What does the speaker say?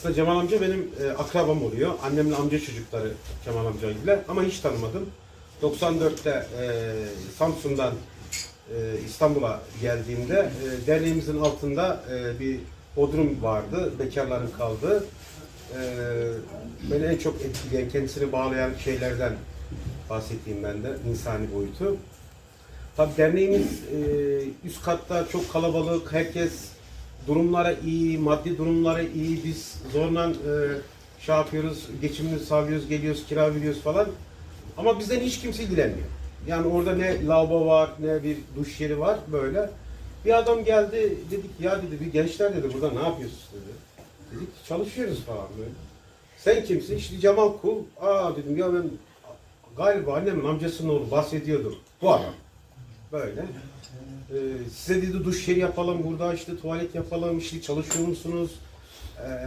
Aslında Cemal amca benim e, akrabam oluyor. Annemin amca çocukları Cemal amca ile ama hiç tanımadım. 94'te e, Samsun'dan e, İstanbul'a geldiğimde e, derneğimizin altında e, bir bodrum vardı. Bekarların kaldığı. E, beni en çok etkileyen, kendisini bağlayan şeylerden bahsedeyim ben de. insani boyutu. Tabii derneğimiz e, üst katta çok kalabalık. Herkes durumlara iyi, maddi durumlara iyi. Biz zorla e, şey yapıyoruz, geçimini sağlıyoruz, geliyoruz, kira veriyoruz falan. Ama bizden hiç kimse ilgilenmiyor. Yani orada ne lavabo var, ne bir duş yeri var böyle. Bir adam geldi, dedik ya dedi, bir gençler dedi burada ne yapıyorsunuz dedi. Dedik çalışıyoruz falan böyle. Sen kimsin? İşte Cemal Kul. Aa dedim ya ben galiba annemin amcasının oğlu bahsediyordum. Bu adam. Böyle. Ee, size dedi duş yeri yapalım burada işte tuvalet yapalım işte çalışıyor musunuz? Ee,